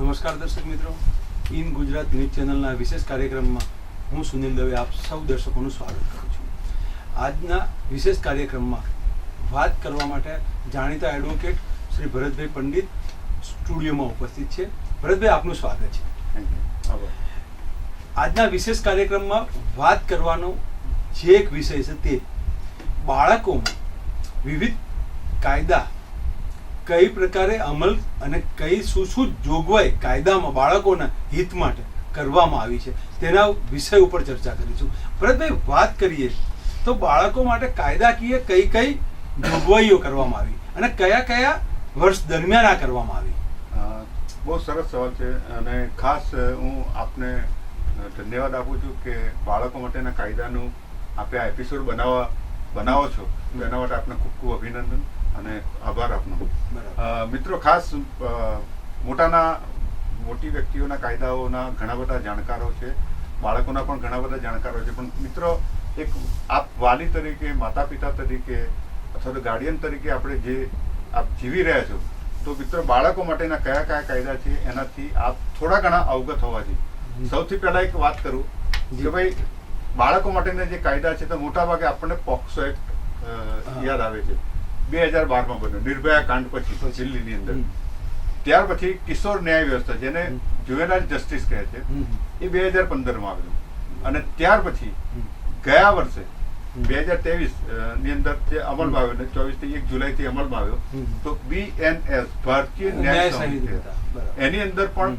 નમસ્કાર દર્શક મિત્રો. ઇન ગુજરાત ન્યૂઝ ચેનલના વિશેષ કાર્યક્રમમાં હું સુનિલ દવે આપ સૌ દર્શકોનું સ્વાગત કરું છું. આજના વિશેષ કાર્યક્રમમાં વાત કરવા માટે જાણીતા એડવોકેટ શ્રી ભરતભાઈ પંડિત સ્ટુડિયોમાં ઉપસ્થિત છે. ભરતભાઈ આપનું સ્વાગત છે. આજના વિશેષ કાર્યક્રમમાં વાત કરવાનો જે એક વિષય છે તે બાળકોમાં વિવિધ કાયદા કઈ પ્રકારે અમલ અને કઈ શું શું જોગવાઈ કાયદામાં બાળકોના હિત માટે કરવામાં આવી છે તેના વિષય ઉપર ચર્ચા કરીશું. ભરતભાઈ વાત કરીએ તો બાળકો માટે કાયદાકીય કઈ કઈ જોગવાઈઓ કરવામાં આવી અને કયા કયા વર્ષ દરમિયાન આ કરવામાં આવી? બહુ સરસ સવાલ છે અને ખાસ હું આપને ધન્યવાદ આપું છું કે બાળકો માટેના કાયદાનું આપે આ એપિસોડ બનાવવા બનાવો છો. એના માટે આપને ખૂબ ખૂબ અભિનંદન. અને આભાર આપનો. મિત્રો ખાસ મોટાના મોટી વ્યક્તિઓના કાયદાઓના ઘણા બધા જાણકારો છે. બાળકોના પણ ઘણા બધા જાણકારો છે. પણ મિત્રો એક આપ વાલી તરીકે માતા પિતા તરીકે અથવા તો ગાર્ડિયન તરીકે આપણે જે આપ જીવી રહ્યા છો તો મિત્રો બાળકો માટેના કયા કયા કાયદા છે એનાથી આપ થોડા ઘણા અવગત હોવા જોઈએ. સૌથી પહેલાં એક વાત કરું કે ભાઈ બાળકો માટેના જે કાયદા છે તો મોટાભાગે આપણને પોક્સો એક્ટ યાદ આવે છે. બે હજાર બારમાં બન્યો નિર્ભયા કાંડ પછી દિલ્હીની અંદર. ત્યાર પછી કિશોર ન્યાય વ્યવસ્થા જેને. જુવેનાઇલ જસ્ટિસ કહે છે એ બે હજાર પંદરમાં આવેલું. અને ત્યાર પછી ગયા વર્ષે બે હજાર ત્રેવીસની અંદર જે અમલમાં આવ્યો ને ચોવીસથી એક જુલાઈ થી અમલમાં આવ્યો. તો બીએનએસ ભારતીય ન્યાય સંહિતા. એની અંદર પણ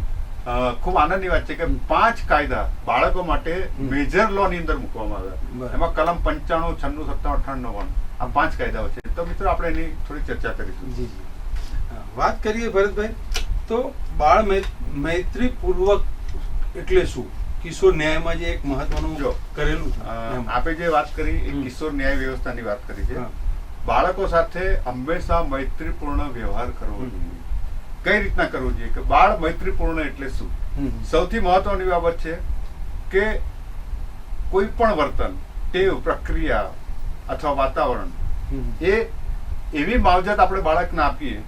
ખૂબ આનંદની વાત છે કે પાંચ કાયદા બાળકો માટે. મેજર લો ની અંદર મૂકવામાં આવ્યા. એમાં કલમ પંચાણું છન્નું સત્તાણું અઠાણું નવ્વાણું આ પાંચ કાયદાઓ છે. તો મિત્રો આપણે એની થોડી ચર્ચા કરીશું. જી જી. વાત કરીએ ભરતભાઈ તો બાળ મૈ- મૈત્રી એટલે શું? કિશોર ન્યાયમાં જે એક મહત્વનું જો, કરેલું આપે જે વાત કરી એ કિશોર ન્યાય વ્યવસ્થાની વાત કરી છે. બાળકો સાથે હંમેશા મૈત્રીપૂર્ણ વ્યવહાર કરવો જોઈએ. કઈ રીતના કરવો જોઈએ? કે બાળ મૈત્રીપૂર્ણ એટલે શું? સૌથી મહત્વની બાબત છે કે કોઈ પણ વર્તન ટેવ પ્રક્રિયા અથવા વાતાવરણ. એ એવી માવજત આપણે બાળકને આપીએ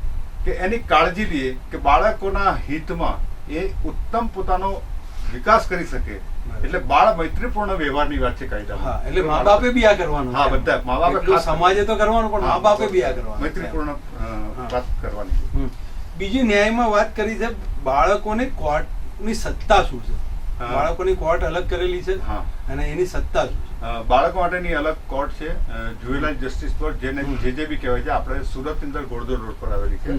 કે એની કાળજી લઈએ કે બાળકોના હિતમાં એ ઉત્તમ પોતાનો વિકાસ કરી શકે. એટલે બાળ મૈત્રીપૂર્ણ વ્યવહારની વાત છે કાયદા એટલે મા બાપે બી આ કરવાનું હા, બધા. મા બાપે સમાજે તો કરવાનું પણ મા બાપે બી આ કરવાનું મૈત્રીપૂર્ણ વાત કરવાની છે. બીજી ન્યાયમાં વાત કરી છે બાળકોને કોર્ટની સત્તા શું છે? બાળકોની કોર્ટ અલગ કરેલી છે. અને એની સત્તા શું છે? બાળકો માટેની અલગ કોર્ટ છે જુવેલાઇલ જસ્ટિસ કોર્ટ જેને. જે જે બી કહેવાય છે આપણે સુરત અંદર ગોળદોર રોડ પર આવેલી છે.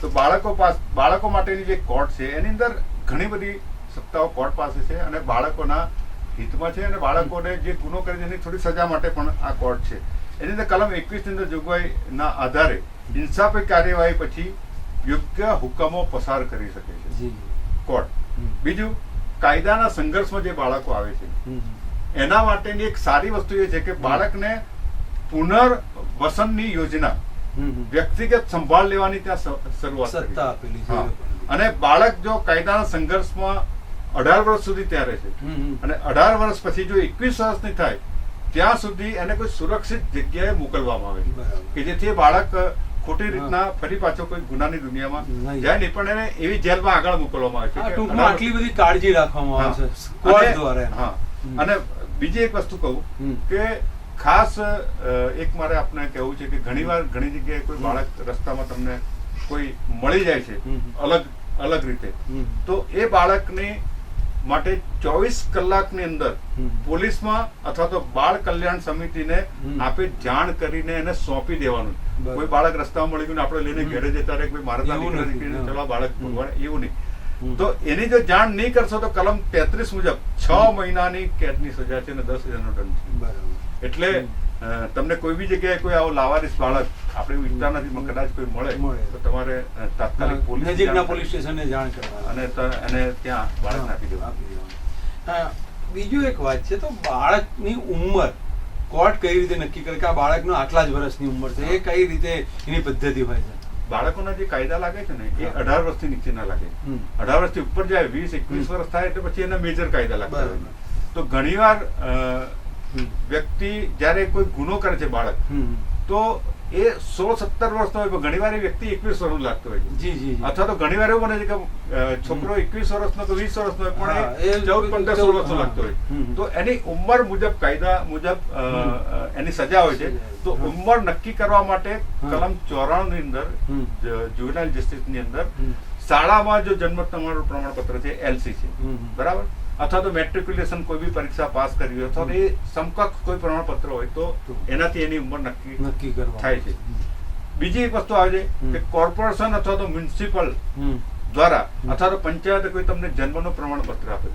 તો બાળકો પાસ બાળકો માટેની જે કોર્ટ છે એની અંદર ઘણી બધી સત્તાઓ કોર્ટ પાસે છે અને બાળકોના હિતમાં છે અને બાળકોને જે ગુનો કરે છે એની થોડી સજા માટે પણ આ કોર્ટ છે. એની અંદર કલમ એકવીસની અંદર જોગવાઈના આધારે ઇન્સાફી કાર્યવાહી પછી યોગ્ય હુકમો પસાર કરી શકે છે. કોર્ટ. બીજું કાયદાના સંઘર્ષમાં જે બાળકો આવે છે. એના માટેની એક સારી વસ્તુ એ છે કે બાળકને પુનર્વસનની યોજના. વ્યક્તિગત સંભાળ લેવાની ત્યાં શરૂઆત આપેલી છે. અને બાળક જો કાયદાના સંઘર્ષમાં અઢાર વર્ષ સુધી ત્યાં રહે છે. અને અઢાર વર્ષ પછી જો એકવીસ વર્ષની થાય ત્યાં સુધી એને કોઈ સુરક્ષિત જગ્યાએ મોકલવામાં આવે છે. કે જેથી બાળક ખોટી રીતના ફરી પાછો કોઈ ગુનાની દુનિયામાં જાય નહીં પણ એને એવી જેલમાં આગળ મોકલવામાં આવે છે આટલી બધી કાળજી રાખવામાં આવે છે. દ્વારા હા. અને બીજી એક વસ્તુ કહું કે ખાસ એક મારે આપને કહેવું છે કે ઘણીવાર ઘણી જગ્યાએ કોઈ બાળક રસ્તામાં તમને કોઈ મળી જાય છે અલગ અલગ રીતે. તો એ બાળકની માટે ચોવીસ કલાકની અંદર પોલીસમાં અથવા તો બાળ કલ્યાણ સમિતિને. આપે જાણ કરીને એને સોંપી દેવાનું કોઈ બાળક રસ્તામાં મળી ગયું આપણે લઈને ઘેરે જતા રહે કોઈ મારા. ચલો બાળક. ભગવાન એવું નહીં. તો એની જો જાણ નહીં કરશો તો કલમ તેત્રીસ મુજબ છ મહિનાની કેદની સજા છે અને દસ હજારનો દંડ છે. એટલે તમને કોઈ બી જગ્યાએ કોઈ આવો લાવારીસ બાળક આપણે એવું ઈચ્છતા નથી પણ કદાચ કોઈ મળે. તો તમારે તાત્કાલિક પોલીસ નજીકના પોલીસ સ્ટેશને જાણ કરવા અને અને એને ત્યાં બાળક આપી દેવા બીજું એક વાત છે તો બાળકની ઉંમર કોર્ટ કઈ રીતે નક્કી કરે કે આ બાળકનો આટલા જ વર્ષની ઉંમર છે? એ કઈ રીતે એની પદ્ધતિ હોય છે? બાળકોના જે કાયદા લાગે છે ને એ. અઢાર વર્ષથી નીચે ના લાગે. અઢાર વર્ષથી ઉપર જાય વીસ એકવીસ વર્ષ થાય એટલે પછી એના મેજર કાયદા લાગે તો ઘણીવાર વ્યક્તિ જ્યારે કોઈ ગુનો કરે છે બાળક તો એ સોળ સત્તર વર્ષનો હોય પણ ઘણી વાર વ્યક્તિ એકવીસ વર્ષનો લાગતો હોય જી જી. અથવા તો ઘણી વાર એવું બને છે કે છોકરો એકવીસ વર્ષનો કે વીસ વર્ષનો હોય પણ ચૌદ પંદર સોળ વર્ષનો લાગતો હોય. તો એની ઉંમર મુજબ કાયદા મુજબ એની સજા હોય છે. તો. ઉંમર નક્કી કરવા માટે કલમ ચોરાણું ની અંદર. જુવેનાઇલ જસ્ટિસની અંદર શાળામાં જો જન્મ તમારું પ્રમાણપત્ર છે એલસી છે. બરાબર? અથવા તો મેટ્રિક્યુલેશન કોઈ બી પરીક્ષા પાસ કરી હોય અથવા તો એ સમકક્ષ કોઈ પ્રમાણપત્ર હોય તો. એનાથી એની ઉંમર નક્કી નક્કી કરવા થાય છે. બીજી એક વસ્તુ આવે છે કે કોર્પોરેશન અથવા તો મ્યુનિસિપલ દ્વારા અથવા તો પંચાયતે કોઈ તમને જન્મનું પ્રમાણપત્ર આપે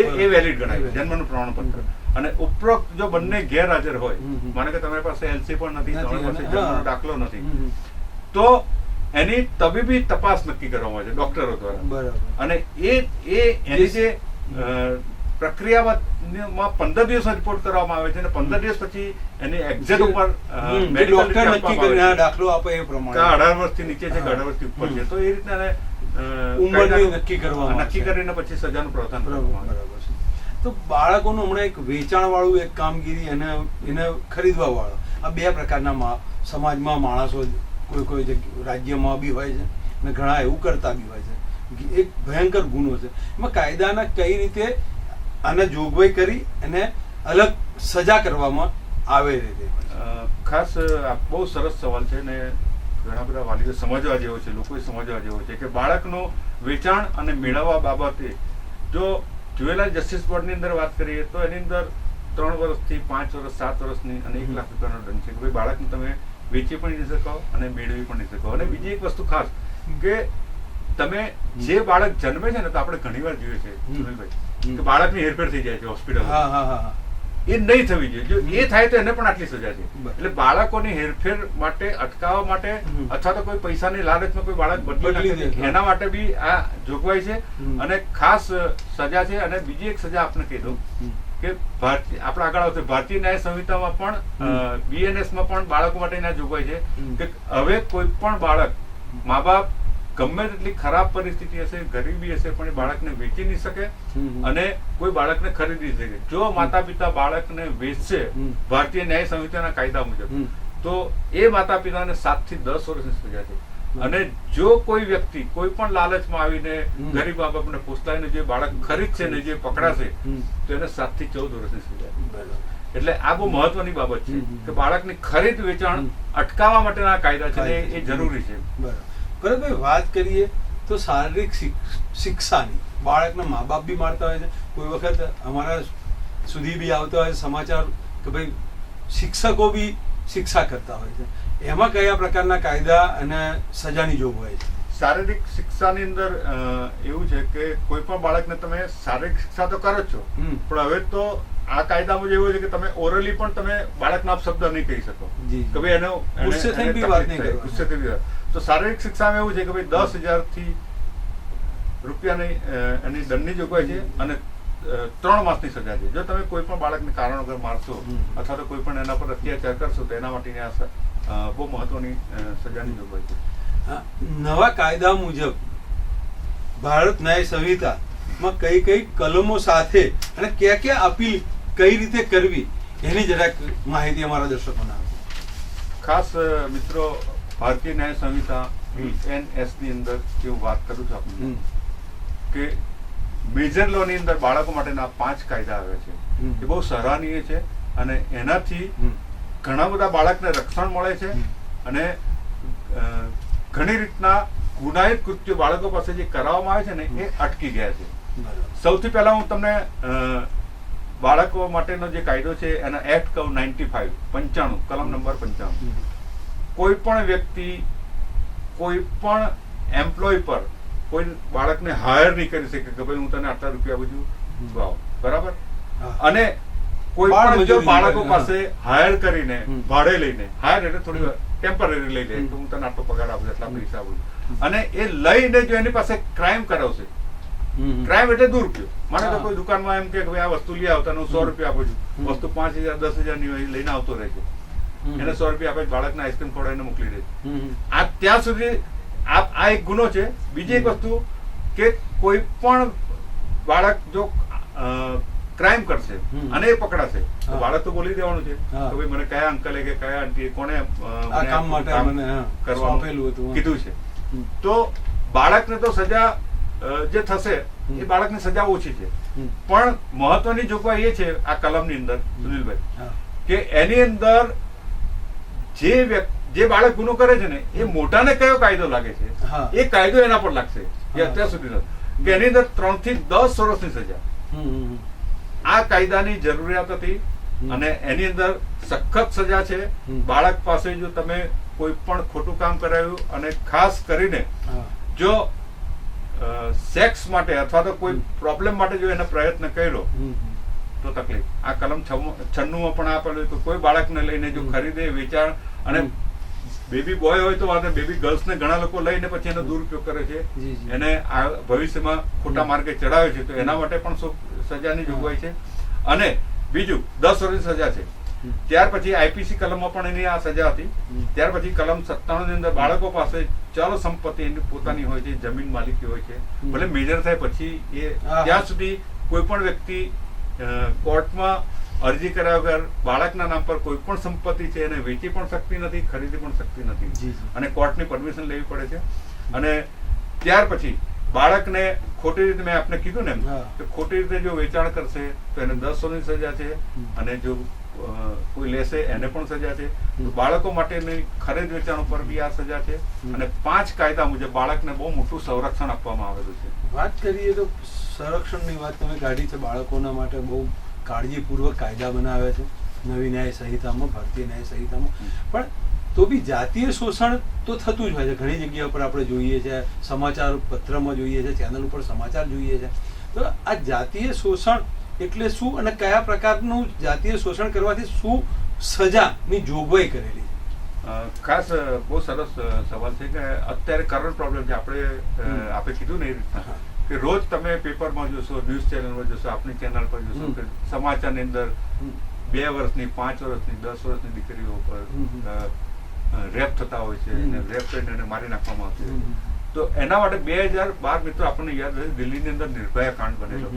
એ એ વેલિડ ગણાય જન્મનું પ્રમાણપત્ર. અને ઉપરોક્ત જો બંને ગેરહાજર હોય. માને કે તમારી પાસે એલસી પણ નથી તમારી પાસે જન્મનો દાખલો નથી તો એની તબીબી તપાસ નક્કી કરવામાં આવે છે ડોક્ટરો દ્વારા. અને એ એ એની જે પ્રક્રિયામાં પંદર દિવસ રિપોર્ટ કરવામાં આવે છે અને પંદર દિવસ પછી એની એક્ઝેક્ટ medical ડોક્ટર નક્કી કરીને. દાખલો આપે એ પ્રમાણે. અઢાર વર્ષથી નીચે છે અઢાર વર્ષથી ઉપર છે. તો એ રીતના ઉંમરની નક્કી કરવામાં નક્કી કરીને પછી સજાનું પ્રાવધાન કરવામાં બરાબર છે. તો બાળકોનું હમણાં એક વેચાણ વાળું એક કામગીરી અને એને ખરીદવા વાળો આ બે પ્રકારના સમાજમાં માણસો કોઈ કોઈ રાજ્યમાં બી હોય છે અને ઘણા એવું કરતા બી હોય છે. એક ભયંકર ગુનો છે. એમાં કાયદાના કઈ રીતે આને જોગવાઈ કરી અને અલગ સજા કરવામાં આવે રીતે. ખાસ બહુ સરસ સવાલ છે ને ઘણા બધા વાલીઓ સમજવા જેવો છે લોકોએ સમજવા જેવો છે કે બાળકનું વેચાણ અને મેળવવા બાબતે જો જ્યુવેલાઇલ જસ્ટિસ બોર્ડની અંદર વાત કરીએ તો એની અંદર ત્રણ વર્ષથી પાંચ વર્ષ સાત વર્ષની અને એક લાખ રૂપિયાનો દંડ છે કે ભાઈ બાળકને તમે વેચી પણ નહીં શકો અને મેળવી પણ નહીં શકો. અને બીજી એક વસ્તુ ખાસ કે તમે જે બાળક જન્મે છે ને તો આપણે ઘણીવાર જોઈએ છે સુનિલભાઈ કે બાળકની હેરફેર થઈ જાય છે હોસ્પિટલ એ નહીં થવી જોઈએ. જો એ થાય તો એને પણ આટલી સજા છે. એટલે બાળકોની હેરફેર માટે અટકાવવા માટે અથવા તો કોઈ પૈસાની લાલચમાં કોઈ બાળક બદલી. એના માટે બી આ જોગવાઈ છે. અને ખાસ સજા છે અને બીજી એક સજા આપને કહી દઉં કે ભારતીય આપણે આગળ આવશે ભારતીય ન્યાય સંહિતામાં પણ બીએનએસમાં પણ બાળકો માટે આ જોગવાઈ છે કે હવે કોઈ પણ બાળક મા બાપ ગમે તેટલી ખરાબ પરિસ્થિતિ હશે ગરીબી હશે પણ એ બાળકને વેચી નહીં શકે અને કોઈ બાળકને ખરીદી શકે. જો માતા પિતા બાળકને વેચશે ભારતીય ન્યાય સંહિતાના કાયદા મુજબ તો એ માતા પિતાને સાતથી દસ વર્ષની સજા છે. અને જો કોઈ વ્યક્તિ કોઈ પણ લાલચમાં આવીને ગરીબ મા બાપને પોસલાઈને જે બાળક ખરીદશે ને જે પકડાશે તો એને સાતથી ચૌદ વર્ષની સજા. એટલે આ બહુ મહત્વની બાબત છે. કે બાળકની ખરીદ વેચાણ અટકાવવા માટેના કાયદા છે. એ જરૂરી છે. બરાબર. ભરતભાઈ વાત કરીએ તો શારીરિક શિક- શિક્ષાની. બાળકના મા બાપ બી મારતા હોય છે. કોઈ વખત અમારા સુધી બી આવતા હોય સમાચાર કે ભાઈ શિક્ષકો બી શિક્ષા કરતા હોય છે. એમાં કયા પ્રકારના કાયદા અને સજાની જોગવાઈ છે? શારીરિક શિક્ષાની અંદર એવું છે કે કોઈ પણ બાળકને તમે શારીરિક શિક્ષા તો કરો જ છો. પણ હવે તો આ કાયદા મુજબ એવો છે કે તમે ઓરલી પણ તમે બાળકનો આપ શબ્દ નહીં કહી શકો. કે ભાઈ એનો ગુસ્સે થઈ બી વાત નહીં. ગુસ્સે થઈ. તો શારીરિક શિક્ષામાં એવું છે કે ભાઈ દસ હજારથી રૂપિયાની એની દંડની જોગવાઈ છે અને ત્રણ માસની સજા છે. જો તમે કોઈ પણ બાળકને કારણ વગર મારશો અથવા તો કોઈ પણ એના પર અત્યાચાર કરશો તો એના માટેની આ બહુ મહત્વની સજાની જોગવાઈ છે. નવા કાયદા મુજબ ભારત ન્યાય સંહિતામાં કઈ કઈ કલમો સાથે અને ક્યાં ક્યાં અપીલ કઈ રીતે કરવી એની જરાક માહિતી અમારા દર્શકોને આપો. ખાસ મિત્રો ભારતીય ન્યાય સંહિતા બીએનએસની અંદર જે હું વાત કરું છું આપણે કે મેજર લો ની અંદર બાળકો માટેના પાંચ કાયદા આવે છે. એ બહુ સરાહનીય છે અને એનાથી ઘણા બધા બાળકને રક્ષણ મળે છે અને ઘણી રીતના ગુનાહિત કૃત્યો બાળકો પાસે જે કરાવવામાં આવે છે ને એ અટકી ગયા છે. સૌથી પહેલા હું તમને બાળકો માટેનો જે કાયદો છે એના એક્ટ કહું નાઇન્ટી ફાઈવ પંચાણું કલમ નંબર પંચાણું. કોઈ પણ વ્યક્તિ કોઈ પણ એમ્પ્લોય પર કોઈ બાળકને હાયર નહીં કરી શકે કે ભાઈ હું તને આટલા રૂપિયા તું આવ. બરાબર? અને કોઈ પણ જો બાળકો પાસે હાયર કરીને ભાડે લઈને હાયર એટલે થોડી. ટેમ્પરરી લઈ લે તો હું તને આટલો પગાર આપું એટલા. પૈસા આપું અને એ લઈને જો એની પાસે ક્રાઇમ કરાવશે. ક્રાઇમ એટલે દુરુપયોગ માનો હા. કોઈ દુકાનમાં એમ કે ભાઈ આ વસ્તુ લઈ આવતા હું સો રૂપિયા આપું છું. વસ્તુ પાંચ હજાર દસ હજારની હોય, લઈને આવતો રહે છે. એને સો રૂપિયા આપે બાળકને આઈસ્ક્રીમ ખવડાવીને મોકલી દે. આ ત્યાં સુધી આ આ એક ગુનો છે. બીજી એક વસ્તુ કે કોઈ પણ બાળક જો ક્રાઇમ કરશે અને એ પકડાશે તો બાળક તો બોલી દેવાનું છે કે ભાઈ મને કયા અંકલે કે કયા આંટીએ મને કામ માટે કરવાનું. કીધું છે. તો બાળકને તો સજા જે થશે એ બાળકની સજા ઓછી છે. પણ મહત્વની જોગવાઈ એ છે આ કલમની અંદર સુનિલભાઈ કે એની અંદર જે જે બાળક ગુનો કરે છે ને એ મોટાને કયો કાયદો લાગે છે? એ કાયદો એના પર લાગશે એ અત્યાર સુધીનો. કે એની અંદર ત્રણથી દસ વર્ષની સજા. આ કાયદાની જરૂરિયાત હતી અને એની અંદર સખત સજા છે. બાળક પાસે જો તમે કોઈ પણ ખોટું કામ કરાવ્યું અને ખાસ કરીને જો સેક્સ માટે અથવા તો કોઈ પ્રોબ્લેમ માટે જો એને પ્રયત્ન કર્યો. તો તકલીફ. આ કલમ છન્નું પણ આપેલું તો કોઈ બાળકને લઈને જો ખરીદે વેચાણ અને બેબી બોય હોય તો વાત બેબી ગર્લ્સ ને ઘણા લોકો લઈને પછી એનો દુરુપયોગ કરે છે. એને આ ભવિષ્યમાં ખોટા માર્ગે ચડાવે છે. તો એના માટે પણ સજાની. જોગવાઈ છે. અને બીજું દસ વર્ષની સજા છે. ત્યાર પછી આઈપીસી કલમમાં પણ એની આ સજા હતી. ત્યાર પછી કલમ સત્તાણું ની અંદર બાળકો પાસે ચલ સંપત્તિ એની પોતાની હોય છે જમીન માલિકી હોય છે. ભલે મેજર થાય પછી એ ત્યાં સુધી કોઈ પણ વ્યક્તિ કોર્ટમાં અરજી કર્યા વગર બાળકના નામ પર કોઈ પણ સંપત્તિ છે એને વેચી પણ શકતી નથી ખરીદી પણ શકતી નથી. અને કોર્ટની પરમિશન લેવી પડે છે. અને ત્યાર પછી બાળકને ખોટી રીતે મેં આપને કીધું ને એમ કે ખોટી રીતે જો વેચાણ કરશે તો એને દસ સોની સજા છે અને જો કોઈ લેશે એને પણ સજા છે. બાળકો માટેની ખરીદ વેચાણ ઉપર બી આ સજા છે. અને પાંચ કાયદા મુજબ બાળકને બહુ મોટું સંરક્ષણ આપવામાં આવેલું છે. વાત કરીએ તો સંરક્ષણની વાત તમે કાઢી છે બાળકોના માટે બહુ કાળજીપૂર્વક કાયદા બનાવે છે. નવી ન્યાય સંહિતામાં ભારતીય ન્યાય સંહિતામાં. પણ તો બી જાતીય શોષણ તો થતું જ હોય છે. ઘણી જગ્યા ઉપર આપણે જોઈએ છે સમાચાર પત્રમાં જોઈએ છે ચેનલ ઉપર સમાચાર જોઈએ છે. તો આ જાતીય શોષણ એટલે શું અને કયા પ્રકારનું જાતીય શોષણ કરવાથી શું સજાની જોગવાઈ કરેલી ખાસ બહુ સરસ સવાલ છે કે અત્યારે કરંટ પ્રોબ્લેમ છે આપણે આપણે કીધું ને એ રીતના. કે રોજ તમે પેપરમાં જોશો ન્યૂઝ ચેનલમાં જોશો આપણી ચેનલ પર જોશો. કે સમાચારની અંદર બે વર્ષની પાંચ વર્ષની દસ વર્ષની દીકરીઓ પર રેપ થતા હોય છે. અને રેપ કરીને એને મારી નાખવામાં આવશે હમ. તો એના માટે બે હજાર બાર મિત્રો આપણને યાદ રહે દિલ્હીની અંદર નિર્ભયા કાંડ બનેલો.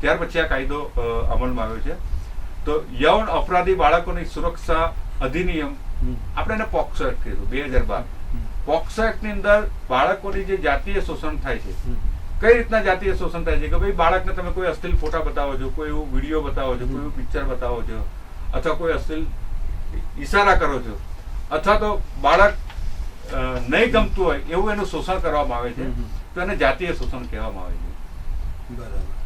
ત્યાર પછી આ કાયદો અમલમાં આવ્યો છે. તો યૌન અપરાધી બાળકોની સુરક્ષા અધિનિયમ આપણે એને પોક્સો એક્ટ કીધું બે હજાર બાર. પોક્સો એક્ટની અંદર બાળકોની જે જાતીય શોષણ થાય છે કઈ રીતના જાતીય શોષણ થાય છે કે ભાઈ બાળકને તમે કોઈ અશ્લીલ ફોટા બતાવો છો કોઈ એવું વીડિયો બતાવો છો કોઈ એવું પિક્ચર બતાવો છો અથવા કોઈ અશ્લીલ ઈશારા કરો છો અથવા તો બાળક નહીં ગમતું હોય એવું એનું શોષણ કરવામાં આવે છે તો એને જાતીય શોષણ કહેવામાં આવે છે. બરાબર.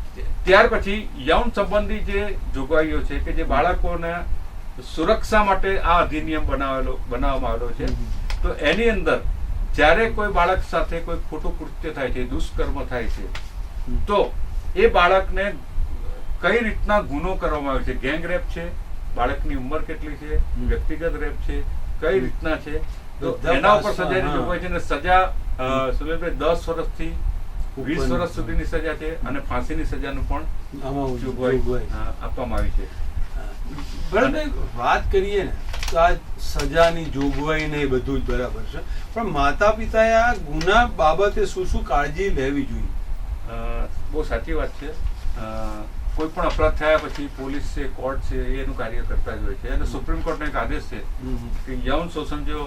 ત્યાર પછી યૌન સંબંધી જે જોગવાઈઓ છે કે જે બાળકોના સુરક્ષા માટે આ અધિનિયમ બનાવેલો બનાવવામાં આવેલો છે તો એની અંદર જ્યારે કોઈ બાળક સાથે કોઈ ખોટું કૃત્ય થાય છે દુષ્કર્મ થાય છે તો એ બાળકને કઈ રીતના ગુનો કરવામાં આવે છે? ગેંગ રેપ છે બાળકની ઉંમર કેટલી છે વ્યક્તિગત રેપ છે કઈ રીતના છે? તો એના ઉપર સજાની જોગવાઈ છે અને સજા અ, દસ વર્ષથી વીસ વર્ષ સુધીની સજા છે અને ફાંસીની સજાનું પણ જોગવાઈ. આપવામાં આવી છે. બરાબર વાત કરીએ ને તો આ સજાની જોગવાઈ ને એ બધું જ બરાબર છે. પણ માતા પિતાએ આ ગુના બાબતે શું શું કાળજી લેવી જોઈએ? બહુ સાચી વાત છે. કોઈ પણ અપરાધ થયા પછી પોલીસ છે કોર્ટ છે એનું કાર્ય કરતા જ હોય છે. અને સુપ્રીમ કોર્ટનો એક આદેશ છે કે યૌન શોષણ જો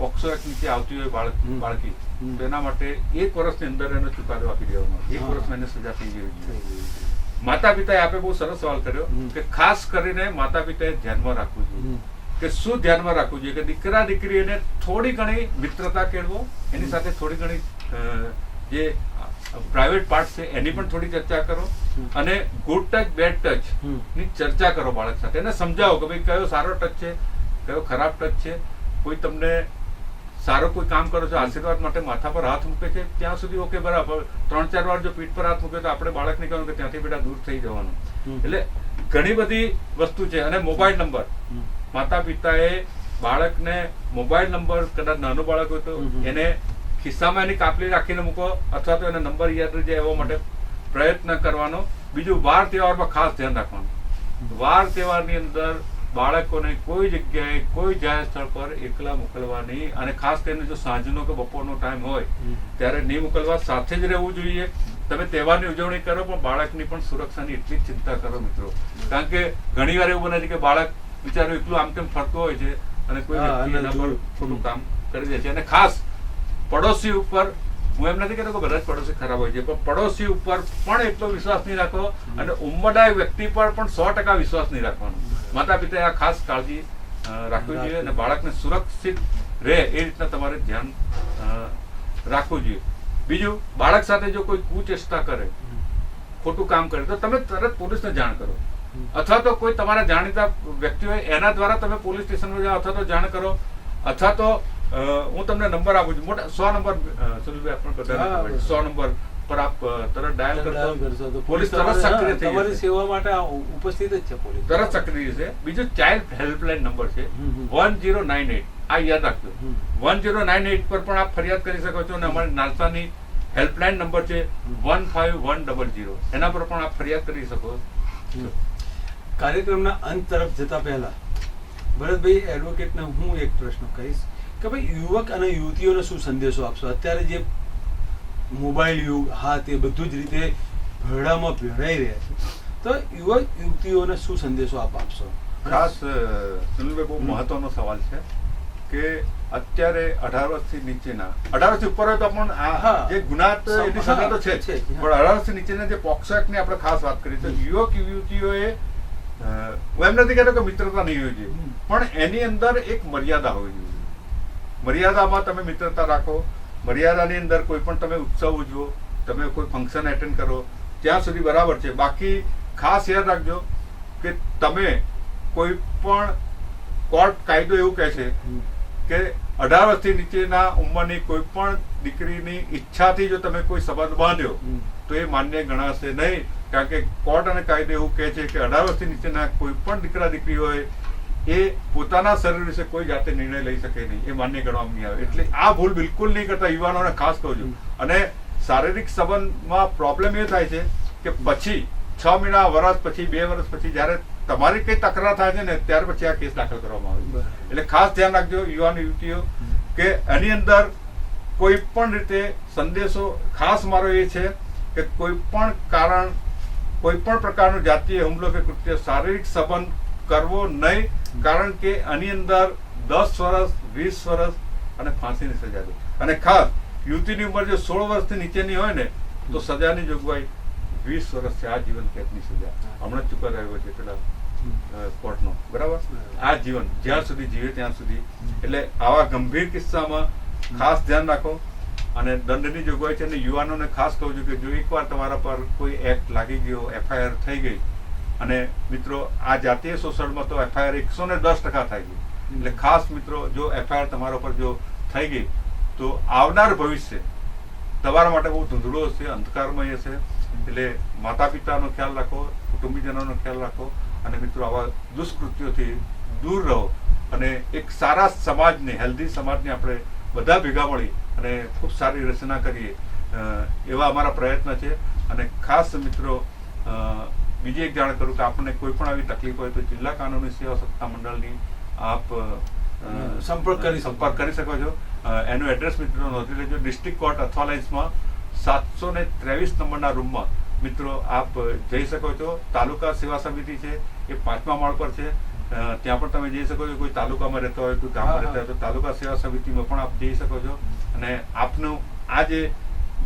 પોક્સો એક્ટ નીચે આવતી હોય બાળક બાળકી. તો એના માટે એક વર્ષની અંદર એનો ચુકાદો આપી દેવાનો. એક. વર્ષમાં એને સજા થઈ જવી માતા પિતાએ આપે બહુ સરસ સવાલ કર્યો કે ખાસ કરીને માતા પિતાએ ધ્યાનમાં રાખવું જોઈએ. કે શું ધ્યાનમાં રાખવું જોઈએ? કે દીકરા દીકરી એને થોડી ઘણી મિત્રતા કેળવો એની સાથે થોડી ઘણી જે પ્રાઇવેટ પાર્ટ છે એની પણ થોડી ચર્ચા કરો અને ગુડ ટચ બેડ ટચની ચર્ચા કરો બાળક સાથે. એને સમજાવો કે ભાઈ કયો સારો ટચ છે કયો ખરાબ ટચ છે. કોઈ તમને સારો કોઈ કામ કરો છો આશીર્વાદ માટે માથા પર હાથ મૂકે છે ત્યાં સુધી ઓકે બરાબર. ત્રણ ચાર વાર જો પીઠ પર હાથ મૂકે તો આપણે બાળકને કહેવાનું કે ત્યાંથી બેટા દૂર થઈ જવાનું. એટલે ઘણી બધી વસ્તુ છે અને મોબાઈલ નંબર. માતા પિતાએ બાળકને મોબાઈલ નંબર કદાચ નાનું બાળક હોય તો એને ખિસ્સામાં એની કાપલી રાખીને મૂકો અથવા તો એને નંબર યાદ રહી જાય એવા માટે પ્રયત્ન કરવાનો. બીજું વાર તહેવારમાં ખાસ ધ્યાન રાખવાનું. વાર તહેવારની અંદર બાળકોને કોઈ જગ્યાએ કોઈ જાહેર સ્થળ પર એકલા મોકલવાની અને ખાસ કરીને જો સાંજનો કે બપોરનો ટાઈમ હોય ત્યારે નહીં મોકલવા સાથે જ રહેવું જોઈએ. તમે તહેવારની ઉજવણી કરો પણ બાળકની પણ સુરક્ષાની એટલી ચિંતા કરો મિત્રો. કારણ કે ઘણી વાર એવું બને છે કે બાળક બિચારો એકલું આમ તેમ ફરતો હોય છે અને કોઈ વ્યક્તિ એના પર ખોટું કામ કરી દે છે. અને ખાસ પડોશી ઉપર હું એમ નથી કહેતો કે બધા જ પડોશી ખરાબ હોય છે પણ પડોશી ઉપર પણ એટલો વિશ્વાસ નહીં રાખો અને ઉંમરદાય વ્યક્તિ પર પણ સો ટકા વિશ્વાસ નહીં રાખવાનો. માતા પિતાએ આ ખાસ કાળજી રાખવી જોઈએ અને બાળકને સુરક્ષિત રહે એ રીતના તમારે ધ્યાન રાખવું જોઈએ. બીજું બાળક સાથે જો કોઈ કુચેષ્ટા કરે ખોટું કામ કરે તો તમે તરત પોલીસને જાણ કરો. અથવા તો કોઈ તમારા જાણીતા વ્યક્તિ હોય એના દ્વારા તમે પોલીસ સ્ટેશનમાં જાઓ અથવા તો જાણ કરો અથવા તો હું તમને નંબર આપું છું. મોટા સો નંબર સુનિલભાઈ આપણે. સો નંબર પર આપ તરત ડાયલ કરશો તો પોલીસ તરત સક્રિય થઈ તમારી સેવા માટે ઉપસ્થિત જ છે પોલીસ. તરત સક્રિય છે. બીજો ચાઇલ્ડ હેલ્પલાઇન નંબર છે. વન જીરો નાઇન એટ આ યાદ રાખજો. વન જીરો નાઇન એટ પર પણ આપ ફરિયાદ કરી શકો છો અને અમારી નાલસાની હેલ્પલાઇન નંબર છે one five one double zero એના પર પણ આપ ફરિયાદ કરી શકો છો. કાર્યક્રમના અંત તરફ જતા પહેલા ભરતભાઈ એડવોકેટને હું એક પ્રશ્ન કહીશ કે ભાઈ યુવક અને યુવતીઓને શું સંદેશો આપશો? અત્યારે જે મોબાઈલ યુગ હા તે બધું જ રીતે ભેડામાં ભેળાઈ રહ્યા છે. તો યુવક યુવતીઓને શું સંદેશો આપ આપશો? ખાસ સુનિલભાઈ બહુ મહત્વનો સવાલ છે કે અત્યારે અઢાર વર્ષથી નીચેના અઢાર વર્ષથી ઉપર હોય તો પણ આ જે ગુના એની સજા તો છે. પણ અઢાર વર્ષથી નીચેના જે પોક્સો એક્ટની આપણે ખાસ વાત કરી તો યુવક યુવતીઓએ હું એમ નથી કહેતો કે મિત્રતા નહીં હોવી જોઈએ. પણ એની અંદર એક મર્યાદા હોવી જોઈએ. મર્યાદામાં તમે મિત્રતા રાખો. મર્યાદાની અંદર કોઈ પણ તમે ઉત્સવ ઉજવો તમે કોઈ ફંક્શન એટેન્ડ કરો ત્યાં સુધી બરાબર છે. બાકી ખાસ યાદ રાખજો કે તમે કોઈ પણ કોર્ટ કાયદો એવું કહે છે કે અઢાર વર્ષથી નીચેના ઉંમરની કોઈ પણ દીકરીની ઈચ્છાથી જો તમે કોઈ સંબંધ બાંધ્યો તો એ માન્ય ગણાશે નહીં. કારણ કે કોર્ટ અને કાયદો એવું કહે છે કે અઢાર વર્ષથી નીચેના કોઈ પણ દીકરા દીકરી હોય એ પોતાના શરીર વિશે કોઈ જાતે નિર્ણય લઈ શકે નહીં એ માન્ય ગણવામાં નહીં આવે. એટલે આ ભૂલ બિલકુલ નહીં કરતા યુવાનોને ખાસ કહું છું. અને શારીરિક સંબંધમાં પ્રોબ્લેમ એ થાય છે કે પછી છ મહિના વર્ષ પછી બે વર્ષ પછી જ્યારે તમારી કઈ તકરાર થાય છે ને ત્યાર પછી આ કેસ દાખલ કરવામાં આવે એટલે ખાસ ધ્યાન રાખજો યુવાન યુવતીઓ કે એની અંદર કોઈ પણ રીતે સંદેશો ખાસ મારો એ છે કે કોઈ પણ કારણ કોઈ પણ પ્રકારનો જાતીય હુમલો કે કૃત્ય શારીરિક સંબંધ કરવો નહીં કારણ કે આની અંદર દસ વર્ષ વીસ વર્ષ અને ફાંસીની સજા છે. અને ખાસ યુવતીની ઉંમર જો સોળ વર્ષથી નીચેની હોય ને તો સજાની જોગવાઈ વીસ વર્ષ છે આજીવન કેદની સજા. હમણાં જ ચુકાદો આવ્યો છે પેલા કોર્ટનો. બરાબર? આ જીવન જ્યાં સુધી જીવે ત્યાં સુધી. એટલે આવા ગંભીર કિસ્સામાં ખાસ ધ્યાન રાખો. અને દંડની જોગવાઈ છે અને યુવાનોને ખાસ કહું છું કે જો એકવાર તમારા પર કોઈ એક્ટ લાગી ગયો એફઆઈઆર થઈ ગઈ અને મિત્રો, આ જાતીય શોષણમાં તો એફઆઈઆર એકસો ને દસ ટકા થાય ગઈ. એટલે ખાસ મિત્રો, જો એફઆઈઆર તમારા પર જો થઈ ગઈ, તો આવનાર ભવિષ્ય તમારા માટે બહુ ધૂંધળો હશે, અંધકારમય હશે. એટલે માતા પિતાનો ખ્યાલ રાખો, કુટુંબીજનોનો ખ્યાલ રાખો, અને મિત્રો, આવા દુષ્કૃત્યોથી દૂર રહો. અને એક સારા સમાજને હેલ્ધી સમાજને આપણે બધા ભેગા મળી અને ખૂબ સારી રચના કરીએ. એવા અમારા પ્રયત્ન છે. અને ખાસ મિત્રો બીજી એક જાણ કરું કે આપણને કોઈ પણ આવી તકલીફ હોય તો જિલ્લા કાનૂની સેવા સત્તા મંડળની આપ સંપર્ક કરી સંપર્ક કરી શકો છો. એનું એડ્રેસ મિત્રો નોંધી લેજો. ડિસ્ટ્રિક્ટ કોર્ટ અથવા લાઇન્સમાં સાતસો ને ત્રેવીસ નંબરના રૂમમાં મિત્રો આપ જઈ શકો છો. તાલુકા સેવા સમિતિ છે એ પાંચમા માળ પર છે. ત્યાં પણ તમે જઈ શકો છો. કોઈ તાલુકામાં રહેતા હોય કોઈ ગામમાં રહેતા હોય તો તાલુકા સેવા સમિતિમાં પણ આપ જઈ શકો છો. અને આપનું આ જે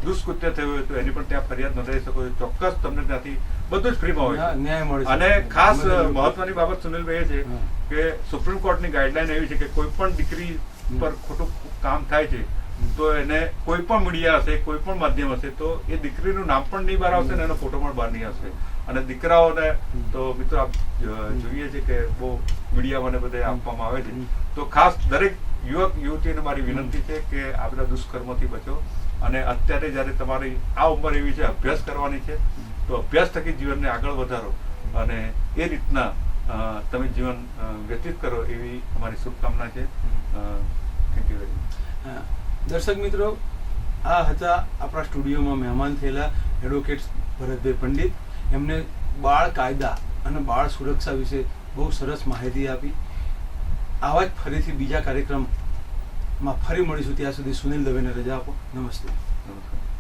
દુષ્કૃત્ય થયું હોય તો એની પણ ત્યાં ફરિયાદ નોંધાવી શકો છો. ચોક્કસ તમને ત્યાંથી બધું જ ફ્રીમાં હોય ન્યાય મળે અને ખાસ મહત્વની બાબત સુનિલભાઈ એ છે કે સુપ્રીમ કોર્ટની ગાઈડલાઈન એવી છે કે કોઈ પણ દીકરી પર ખોટું કામ થાય છે તો એને કોઈ પણ મીડિયા હશે કોઈ પણ માધ્યમ હશે તો એ દીકરીનું નામ પણ નહીં બહાર આવશે ને એનો ફોટો પણ બહાર નહીં આવશે. અને દીકરાઓને તો મિત્રો આપ જોઈએ છે કે બહુ મીડિયામાં બધે આપવામાં આવે છે. તો ખાસ દરેક યુવક યુવતીને મારી વિનંતી છે કે આ બધા દુષ્કર્મથી બચો. અને અત્યારે જ્યારે તમારી આ ઉંમર એવી છે અભ્યાસ કરવાની છે તો અભ્યાસ થકી જીવનને આગળ વધારો અને એ રીતના તમે જીવન વ્યતીત કરો એવી અમારી શુભકામના છે. થેન્ક યુ વેરી મચ દર્શક મિત્રો આ હતા આપણા સ્ટુડિયોમાં મહેમાન થયેલા એડવોકેટ ભરતભાઈ પંડિત. એમને બાળ કાયદા અને બાળ સુરક્ષા વિશે બહુ સરસ માહિતી આપી. આવા જ ફરીથી બીજા કાર્યક્રમમાં ફરી મળીશું. ત્યાં સુધી સુનિલ દવેને રજા આપો. નમસ્તે. નમસ્કાર.